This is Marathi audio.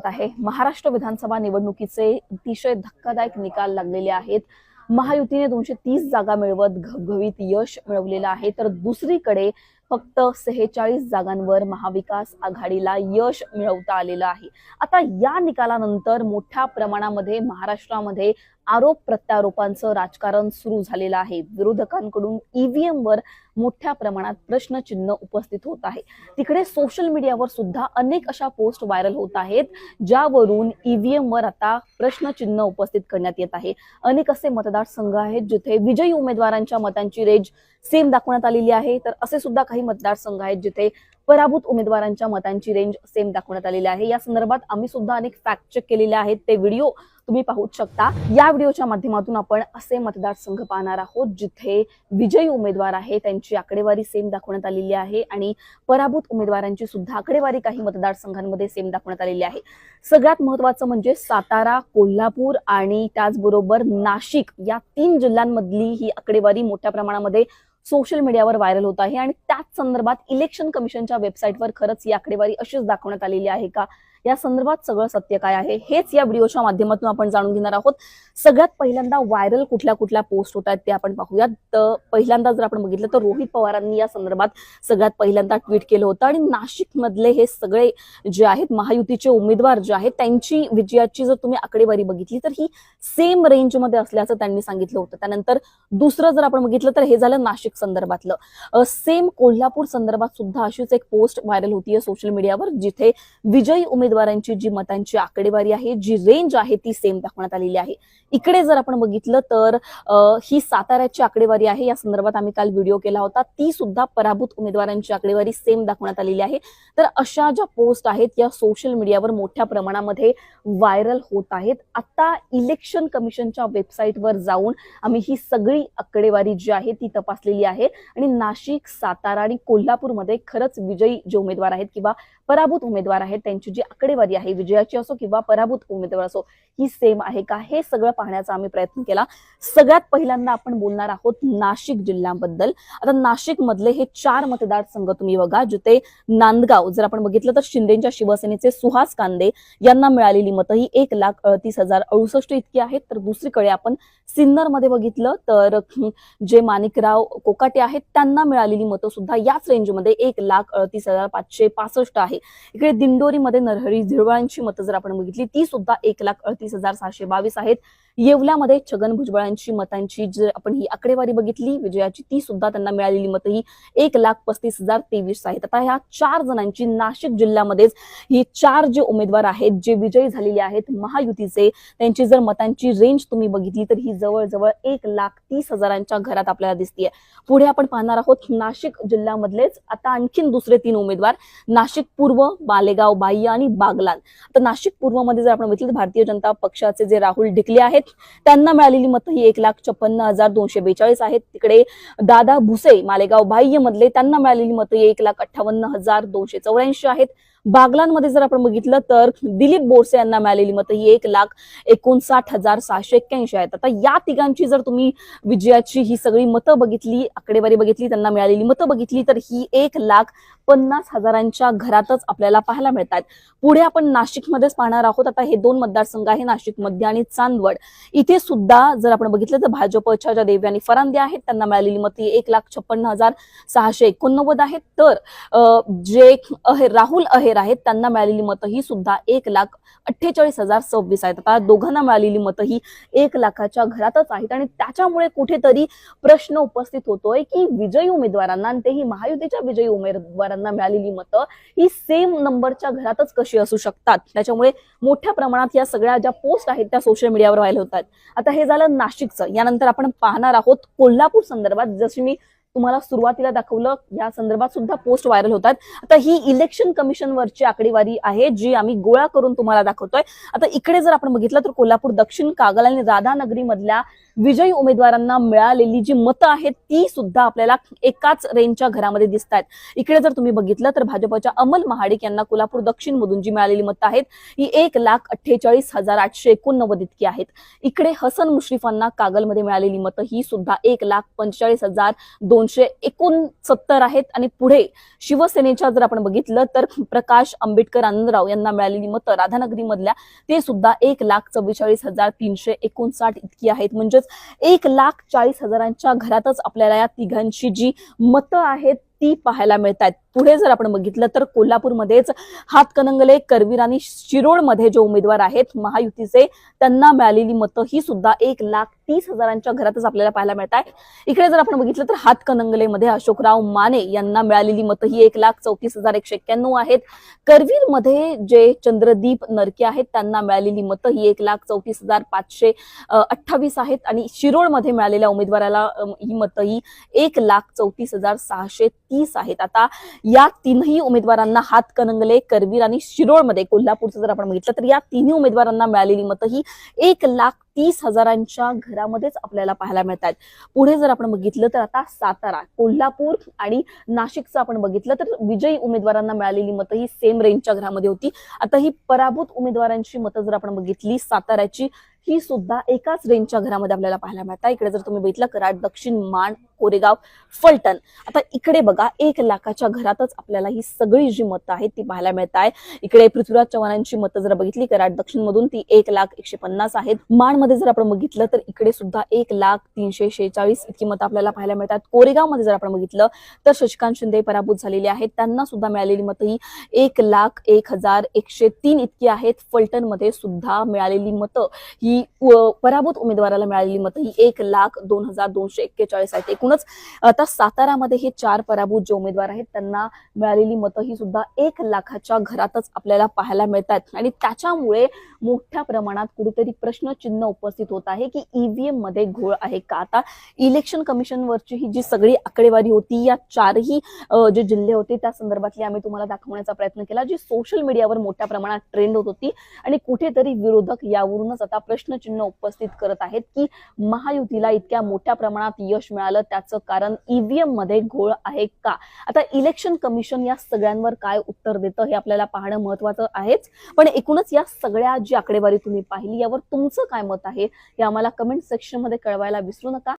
स्वागत आहे. महाराष्ट्र विधानसभा निवडणुकीचे अतिशय धक्कादायक निकाल लागलेले आहेत. महायुतीने दोनशे तीस जागा मिळवत घवघवीत यश मिळवलेलं आहे. तर दुसरीकडे फक्त सेहेचाळीस जागांवर महाविकास आघाडीला यश मिळवता आलेलं आहे. आता या निकालानंतर मोठ्या प्रमाणामध्ये महाराष्ट्रामध्ये आरोप प्रत्यारोपांचं राजकारण सुरू झालेलं आहे. विरोधकांकडून ईव्हीएम वर मोठ्या प्रमाणात प्रश्नचिन्ह उपस्थित होत आहे. तिकडे सोशल मीडियावर सुद्धा अनेक अशा पोस्ट व्हायरल होत आहेत ज्यावरून ईव्हीएम वर आता प्रश्नचिन्ह उपस्थित करण्यात येत आहे. अनेक असे मतदारसंघ आहेत जिथे विजयी उमेदवारांच्या मतांची रेंज सेम दाखवण्यात आलेली आहे. तर असे सुद्धा काही मतदारसंघ आहेत जिथे पराभूत उमेदवारांच्या मतांची रेंज सेम दाखवण्यात आलेली आहे. या संदर्भात आम्ही सुद्धा अनेक फॅक्ट चेक केलेले आहेत. ते व्हिडिओ तुम्ही पाहूच शकता. या व्हिडिओच्या माध्यमातून आपण असे मतदारसंघ पाहणार आहोत जिथे विजयी उमेदवार आहे त्यांची आकडेवारी सेम दाखवण्यात आलेली आहे आणि पराभूत उमेदवारांची सुद्धा आकडेवारी काही मतदारसंघांमध्ये सेम दाखवण्यात आलेली आहे. सगळ्यात महत्वाचं म्हणजे सातारा कोल्हापूर आणि त्याचबरोबर नाशिक या तीन जिल्ह्यांमधली ही आकडेवारी मोठ्या प्रमाणामध्ये सोशल मीडियावर व्हायरल होत आहे. आणि त्याच संदर्भात इलेक्शन कमिशनच्या वेबसाईटवर खरंच ही आकडेवारी अशीच दाखवण्यात आलेली आहे का? या संदर्भात सगळं सत्य काय आहे हेच या व्हिडिओच्या माध्यमातून आपण जाणून घेणार आहोत. सगळ्यात पहिल्यांदा व्हायरल कुठल्या कुठल्या पोस्ट होत आहेत ते आपण पाहूयात. तर पहिल्यांदा जर आपण बघितलं तर रोहित पवारांनी या संदर्भात सगळ्यात पहिल्यांदा ट्विट केलं होतं आणि नाशिक मधले हे सगळे जे आहेत महायुतीचे उमेदवार जे आहेत त्यांची विजयाची जर तुम्ही आकडेवारी बघितली तर ही सेम रेंजमध्ये असल्याचं त्यांनी सांगितलं होतं. त्यानंतर दुसरं जर आपण बघितलं तर हे झालं नाशिक संदर्भातलं. सेम कोल्हापूर संदर्भात सुद्धा अशीच एक पोस्ट व्हायरल होतीये सोशल मीडियावर जिथे विजयी उमेदवारांची जी मतांची आकडेवारी आहे जी रेंज आहे ती सेम दाखवण्यात आलेली आहे. इकडे जर आपण बघितलं तर ही साताऱ्याची आकडेवारी आहे. या संदर्भात आम्ही काल व्हिडिओ केला होता. ती सुद्धा पराभूत उमेदवारांची आकडेवारी सेम दाखवण्यात आलेली आहे. तर अशा ज्या पोस्ट आहेत या सोशल मीडियावर मोठ्या प्रमाणामध्ये व्हायरल होत आहेत. आता इलेक्शन कमिशनच्या वेबसाईटवर जाऊन आम्ही ही सगळी आकडेवारी जी आहे ती तपासलेली आहे. आणि नाशिक सातारा आणि कोल्हापूरमध्ये खरंच विजयी जे उमेदवार आहेत किंवा पराभूत उमेदवार आहेत. त्यांची जी आकडेवारी आहे विजयाची असो किंवा पराभूत उमेदवार असो ही सेम आहे का? हे सगळं पाहण्याचा आम्ही प्रयत्न केला. सगळ्यात पहिल्यांदा आपण बोलणार आहोत नाशिक जिल्ह्याबद्दल. आता नाशिक मधले हे चार मतदारसंघ तुम्ही बघा जिथे नांदगाव जर आपण बघितलं तर शिंदेच्या शिवसेनेचे सुहास कांदे यांना मिळालेली मतं ही एक लाख अडतीस हजार अडुसष्ट इतकी आहेत. तर दुसरीकडे आपण सिन्नरमध्ये बघितलं तर जे माणिकराव कोकाटे आहेत त्यांना मिळालेली मतं सुद्धा याच रेंजमध्ये एक लाख अडतीस हजार पाचशे पासष्ट आहे. इकडे दिंडोरीमध्ये नरहरी झिरवळांची मतं जर आपण बघितली ती सुद्धा एक लाख अडतीस हजार सहाशे बावीस आहेत. येवल्यामध्ये छगन भुजबळांची मतांची जर आपण ही आकडेवारी बघितली विजयाची ती सुद्धा त्यांना मिळालेली मतं ही एक लाख पस्तीस हजार तेवीस आहेत. आता ह्या चार जणांची नाशिक जिल्ह्यामध्येच ही चार जे उमेदवार आहेत जे विजयी झालेले आहेत महायुतीचे त्यांची जर मतांची रेंज तुम्ही बघितली तर ही जवळजवळ एक लाख तीस हजारांच्या घरात आपल्याला दिसतीये. पुढे आपण पाहणार आहोत नाशिक जिल्ह्यामधलेच आता आणखीन दुसरे तीन उमेदवार नाशिक पूर्व बालेगाव बाह्य आणि बागलान. आता नाशिक पूर्वमध्ये जर आपण बघितलं तर भारतीय जनता पक्षाचे जे राहुल ढिकले आहेत त्यांना मिळालेली मतं ही एक लाख छप्पन्न हजार दोनशे बेचाळीस आहेत. तिकडे दादा भुसे मालेगाव बाह्य मधले त्यांना मिळालेली मतं ही एक लाख अठ्ठावन्न हजार दोनशे चौऱ्याऐंशी आहेत. बागलांमध्ये जर आपण बघितलं तर दिलीप बोरसे यांना मिळालेली मतं ही एक लाख एकोणसाठ हजार सहाशे एक्क्याऐंशी आहेत. आता या तिघांची जर तुम्ही विजयाची ही सगळी मतं बघितली आकडेवारी बघितली त्यांना मिळालेली मतं बघितली तर ही एक लाख पन्नास हजारांच्या घरातच आपल्याला पाहायला मिळतात पुढे आपण नाशिकमध्येच पाहणार आहोत. आता हे दोन मतदारसंघ आहे नाशिकमध्ये आणि चांदवड. इथे सुद्धा जर आपण बघितलं तर भाजपच्या ज्या देवयानी फरांदे आहेत त्यांना मिळालेली मतं ही एक लाख छप्पन्न हजार सहाशे एकोणनव्वद आहेत. तर जे अहे- राहुल अहेर आहेत. त्यांना मिळालेली मतं ही सुद्धा एक लाख अठ्ठेचाळीस हजार सव्वीस आहेत. आता दोघांना मिळालेली मतं ही एक लाखाच्या घरातच आहेत. आणि त्याच्यामुळे कुठेतरी प्रश्न उपस्थित होतोय की विजयी उमेदवारांना आणि तेही महायुतीच्या विजयी उमेदवारांना मिळालेली मतं ही सेम नंबरच्या घरातच कशी असू शकतात? त्याच्यामुळे मोठ्या प्रमाणात या सगळ्या ज्या पोस्ट आहेत त्या सोशल मीडियावर व्हायला होतात आता हे झालं नाशिकचं. यानंतर आपण पाहणार आहोत कोल्हापूर संदर्भात. जशी मी तुम्हाला सुरुवातीला दाखवलं या संदर्भात सुद्धा पोस्ट व्हायरल होतात. आता ही इलेक्शन कमिशन वरची आकडेवारी आहे जी आम्ही गोळा करून तुम्हाला दाखवतोय. आता इकडे जर आपण बघितलं तर कोल्हापूर दक्षिण कागल आणि राधानगरी मधल्या विजयी उमेदवारांना मिळालेली जी मतं आहेत ती सुद्धा आपल्याला एकाच रेंजच्या घरामध्ये दिसत आहेत इकडे जर तुम्ही बघितलं तर भाजपच्या अमल महाडिक यांना कोल्हापूर दक्षिण मधून जी मिळालेली मतं आहेत ही एक लाख अठ्ठेचाळीस हजार आठशे एकोणनव्वद इतकी आहेत. इकडे हसन मुश्रीफांना कागलमध्ये मिळालेली मतं ही सुद्धा एक लाख पंचेचाळीस हजार दोन दोनशे एकोणसत्तर आहेत. आणि पुढे शिवसेनेच्या जर आपण बघितलं तर प्रकाश आंबेडकर आनंदराव यांना मिळालेली मतं राधानगरीमधल्या ते सुद्धा एक लाख चव्वेचाळीस हजार तीनशे एकोणसाठ इतकी आहेत. म्हणजेच एक लाख चाळीस हजारांच्या घरातच आपल्याला या तिघांची जी मतं आहेत ती पाहायला मिळत आहेत पुढे जर आपण बघितलं तर कोल्हापूरमध्येच हातकणंगले करवीर आणि शिरोळमध्ये जे उमेदवार आहेत महायुतीचे त्यांना मिळालेली मतं ही सुद्धा एक लाख तीस हजारांच्या घरातच आपल्याला पाहायला मिळत आहे इकडे जर आपण बघितलं तर हातकणंगलेमध्ये अशोकराव माने यांना मिळालेली मतं ही एक लाख चौतीस हजार एकशे एक्क्याण्णव आहेत. करवीरमध्ये जे चंद्रदीप नरके आहेत त्यांना मिळालेली मतं ही एक लाख चौतीस हजार पाचशे अठ्ठावीस आहेत. आणि शिरोळमध्ये मिळालेल्या उमेदवाराला ही मतं ही एक लाख चौतीस हजार सहाशे तीस आहेत. आता या तीनही उमेदवारांना हातकणंगले करवीर आणि शिरोळमध्ये कोल्हापूरचं जर आपण बघितलं तर या तिन्ही उमेदवारांना मिळालेली मतं ही एक लाख तीस हजारांच्या घरामध्येच आपल्याला पाहायला मिळतात पुढे जर आपण बघितलं तर आता सातारा कोल्हापूर आणि नाशिकचं आपण बघितलं तर विजयी उमेदवारांना मिळालेली मतं ही सेम रेंजच्या घरामध्ये होती. आता ही पराभूत उमेदवारांची मतं जर आपण बघितली साताऱ्याची ही सुद्धा एकाच रेंजच्या घरामध्ये आपल्याला पाहायला मिळतात. इकडे जर तुम्ही बघितलं कराड दक्षिण माण कोरेगाव फलटण. आता इकडे बघा एक लाखाच्या घरातच आपल्याला ही सगळी जी मतं आहेत ती पाहायला मिळत आहे. इकडे पृथ्वीराज चव्हाणांची मतं जर बघितली कराड दक्षिण मधून ती एक लाख एकशे पन्नास आहेत. माणमध्ये जर आपण बघितलं तर इकडे सुद्धा एक लाख तीनशे शेहेचाळीस इतकी मतं आपल्याला पाहायला मिळतात. कोरेगावमध्ये जर आपण बघितलं तर शशिकांत शिंदे पराभूत झालेले आहेत. त्यांना सुद्धा मिळालेली मतं ही एक लाख एक हजार एकशे तीन इतकी आहेत. फलटणमध्ये सुद्धा मिळालेली मतं ही ही पराभूत उमेदवाराला मिळालेली मतं ही एक लाख दोन हजार दोनशे एक्केचाळीस आहेत. एकूणच आता सातारामध्ये हे चार पराभूत जे उमेदवार आहेत त्यांना मिळालेली मतं ही सुद्धा एक लाखाच्या घरातच आपल्याला पाहायला मिळतात आणि त्याच्यामुळे मोठ्या प्रमाणात कुठेतरी प्रश्नचिन्ह उपस्थित होत आहे की ईव्हीएममध्ये घोळ आहे का? आता इलेक्शन कमिशनवरची ही जी सगळी आकडेवारी होती या चारही जे जिल्हे होते त्या संदर्भातली आम्ही तुम्हाला दाखवण्याचा प्रयत्न केला जी सोशल मीडियावर मोठ्या प्रमाणात ट्रेंड होत होती. आणि कुठेतरी विरोधक यावरूनच आता प्रश्न प्रश्नचिन्ह उपस्थित करत आहेत की महायुतीला इतक्या मोठ्या प्रमाणात यश मिळालं त्याचं कारण ईव्हीएममध्ये घोळ आहे का? आता इलेक्शन कमिशन या सगळ्यांवर काय उत्तर देतं हे आपल्याला पाहणं महत्वाचं आहेच. पण एकूणच या सगळ्या जी आकडेवारी तुम्ही पाहिली यावर तुमचं काय मत आहे हे आम्हाला कमेंट सेक्शनमध्ये कळवायला विसरू नका.